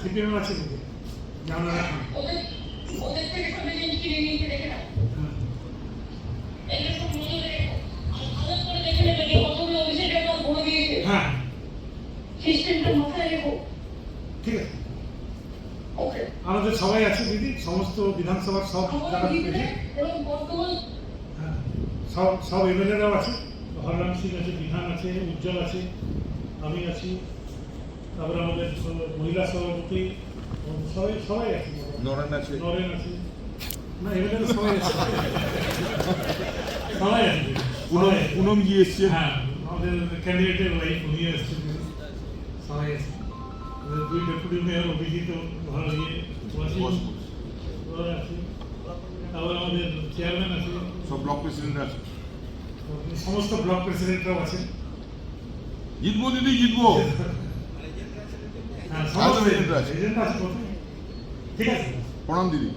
CPM আছে কিন্তু জানা রাখুন ওদের থেকে সব জিনিস আমাদের সবাই আছে দিদি সমস্ত বিধানসভার সব সব সব এমএলএরাও আছে। হররাম সিং আছে বিধান আছে উজ্জ্বল আছে আমি আছি। তারপরে আমাদের মহিলা সভাপতি সবাই সবাই আছে। নরেন আছে। নরেন আছে। না এমএলএ সবাই আছে। সবাই আছে। পুনম। পুনম জি এসছে হ্যাঁ আমাদের ক্যান্ডিডেটের ওয়াইফ উনি এসছেন। সবাই আছে। দুই ডেপুটি মেয়র অভিজিৎ ভালো ইয়ে ওরা আছে। তারপর আমাদের চেয়ারম্যান আছে। সব ব্লক প্রেসিডেন্ট আছে। সমস্ত ব্লক প্রেসিডেন্টরাও আছেন। জিতবো দিদি জিতবো। হ্যাঁ ঠিক আছে। প্রণাম দিদি।